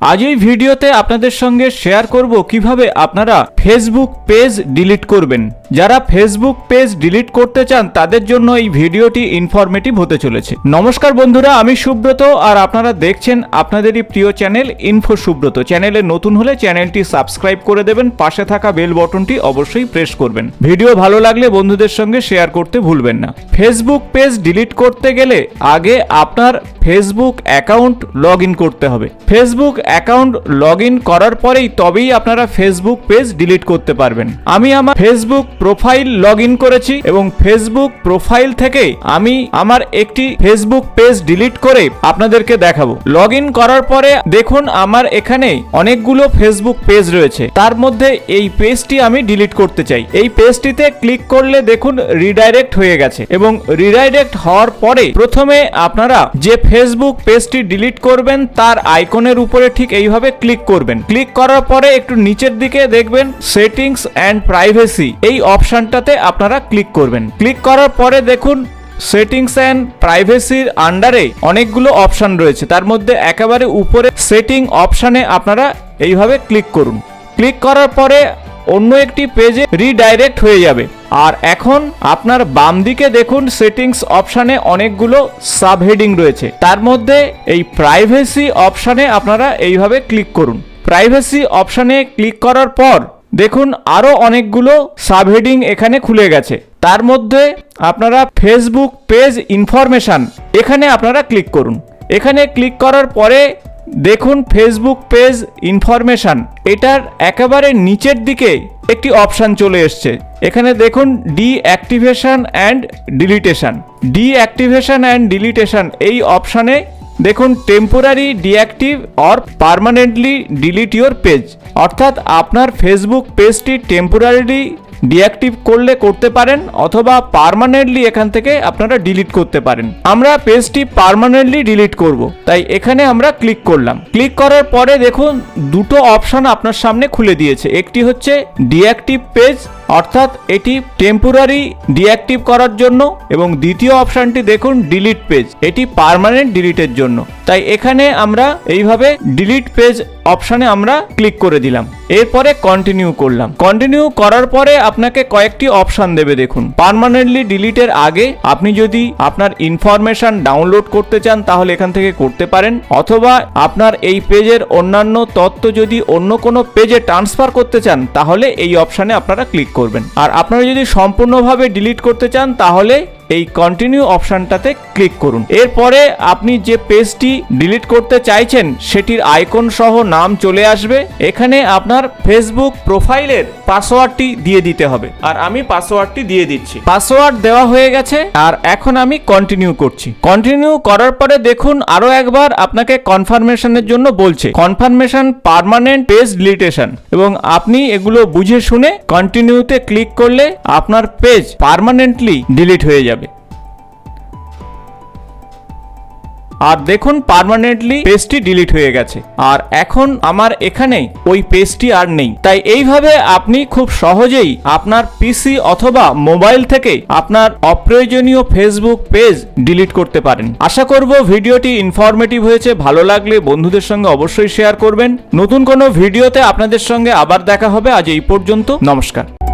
আজ এই ভিডিওতে আপনাদের সঙ্গে শেয়ার করব কীভাবে আপনারা ফেসবুক পেজ ডিলিট করবেন। যারা ফেসবুক পেজ ডিলিট করতে চান, তাদের জন্য এই ভিডিওটি ইনফরমেটিভ হতে চলেছে। নমস্কার বন্ধুরা, আমি সুব্রত, আর আপনারা দেখছেন আপনাদেরই প্রিয় চ্যানেল ইনফো সুব্রত চ্যানেলে নতুন হলে চ্যানেলটি সাবস্ক্রাইব করে দেবেন, পাশে থাকা বেল বটনটি অবশ্যই প্রেস করবেন। ভিডিও ভালো লাগলে বন্ধুদের সঙ্গে শেয়ার করতে ভুলবেন না। ফেসবুক পেজ ডিলিট করতে গেলে আগে আপনার ফেসবুক অ্যাকাউন্ট লগ ইন করতে হবে। ফেসবুক অ্যাকাউন্ট লগ ইন করার পরেই তবেই আপনারা ফেসবুক পেজ ডিলিট করতে পারবেন। আমি আমার ফেসবুক প্রোফাইল লগ ইন করেছি এবং ফেসবুক প্রোফাইল থেকে আমি আমার একটি ফেসবুক পেজ ডিলিট করে আপনাদেরকে দেখাবো। লগ ইন করার পরে দেখুন আমার এখানে অনেকগুলো ফেসবুক পেজ রয়েছে। তার মধ্যে এই পেজটি আমি ডিলিট করতে চাই। এই পেজটিতে ক্লিক করলে দেখুন রিডাইরেক্ট হয়ে গেছে এবং রিডাইরেক্ট হওয়ার পরে প্রথমে আপনারা যে ফেসবুক পেজটি ডিলিট করবেন, তার আইকনের উপরে ঠিক এইভাবে ক্লিক করবেন। ক্লিক করার পরে একটু নিচের দিকে দেখবেন সেটিংস অ্যান্ড প্রাইভেসি এই অপশনটাতে আপনারা ক্লিক করবেন। ক্লিক করার পরে দেখুন, সেটিংস অ্যান্ড প্রাইভেসির আন্ডারে অনেকগুলো অপশান রয়েছে। তার মধ্যে একেবারে উপরে সেটিং অপশানে আপনারা এইভাবে ক্লিক করুন। ক্লিক করার পরে অন্য একটি পেজে রিডাইরেক্ট হয়ে যাবে। আর এখন আপনার বাম দিকে দেখুন, সেটিংস অপশানে অনেকগুলো সাবহেডিং রয়েছে। তার মধ্যে এই প্রাইভেসি অপশানে আপনারা এইভাবে ক্লিক করুন। প্রাইভেসি অপশানে ক্লিক করার পর দেখুন আরও অনেকগুলো সাবহেডিং এখানে খুলে গেছে। তার মধ্যে আপনারা ফেসবুক পেজ ইনফরমেশান এখানে আপনারা ক্লিক করুন। এখানে ক্লিক করার পরে দেখুন ফেসবুক পেজ ইনফরমেশান এটার একেবারে নিচের দিকে একটি অপশান চলে এসছে। এখানে দেখুন deactivation and deletion deactivation and deletion এই অপশানে দেখুন temporary deactive or permanently delete your page অর্থাৎ আপনার ফেসবুক পেজটি টেম্পোরারিলি ডিঅ্যাক্টিভ করলে করতে পারেন, অথবা পার্মানেন্টলি এখান থেকে আপনারা ডিলিট করতে পারেন। আমরা পেজটি পার্মানেন্টলি ডিলিট করব। তাই এখানে আমরা ক্লিক করলাম। ক্লিক করার পরে দেখুন, দুটো অপশন আপনার সামনে খুলে দিয়েছে। একটি হচ্ছে ডিঅ্যাক্টিভ পেজ অর্থাৎ এটি টেম্পোরারি ডিঅ্যাক্টিভ করার জন্য এবং দ্বিতীয় অপশনটি দেখুন ডিলিট পেজ এটি পার্মানেন্ট ডিলিটের জন্য। তাই এখানে আমরা এইভাবে ডিলিট পেজ অপশানে আমরা ক্লিক করে দিলাম। এরপরে কন্টিনিউ করলাম। কন্টিনিউ করার পরে আপনাকে কয়েকটি অপশান দেবে দেখুন। পার্মানেন্টলি ডিলিটের আগে আপনি যদি আপনার ইনফরমেশন ডাউনলোড করতে চান, তাহলে এখান থেকে করতে পারেন। অথবা আপনার এই পেজের অন্যান্য তথ্য যদি অন্য কোনো পেজে ট্রান্সফার করতে চান, তাহলে এই অপশানে আপনারা ক্লিক করবেন। আর আপনারা যদি সম্পূর্ণভাবে ডিলিট করতে চান তাহলে এই কন্টিনিউ অপশনটাতে ক্লিক করুন। এরপরে আপনি যে পেজটি ডিলিট করতে চাইছেন, সেটির আইকন সহ নাম চলে আসবে। এখানে আপনার ফেসবুক প্রোফাইলের পাসওয়ার্ডটি দিয়ে দিতে হবে। আর আমি পাসওয়ার্ডটি দিয়ে দিচ্ছি। পাসওয়ার্ড দেওয়া হয়ে গেছে, আর এখন আমি কন্টিনিউ করছি। কন্টিনিউ করার পরে দেখুন, আরও একবার আপনাকে কনফার্মেশনের জন্য বলছে। কনফার্মেশন পারমানেন্ট পেজ ডিলিটেশন এবং আপনি এগুলো বুঝে শুনে কন্টিনিউতে ক্লিক করলে আপনার পেজ পার্মানেন্টলি ডিলিট হয়ে যাবে। আর দেখুন পার্মানেন্টলি পেজটি ডিলিট হয়ে গেছে। আর এখন আমার এখানে ওই পেজটি আর নেই। তাই এইভাবে আপনি খুব সহজেই আপনার পিসি অথবা মোবাইল থেকে আপনার অপ্রয়োজনীয় ফেসবুক পেজ ডিলিট করতে পারেন। আশা করব ভিডিওটি ইনফরমেটিভ হয়েছে। ভালো লাগলে বন্ধুদের সঙ্গে অবশ্যই শেয়ার করবেন। নতুন কোনো ভিডিওতে আপনাদের সঙ্গে আবার দেখা হবে। আজ এই পর্যন্ত নমস্কার।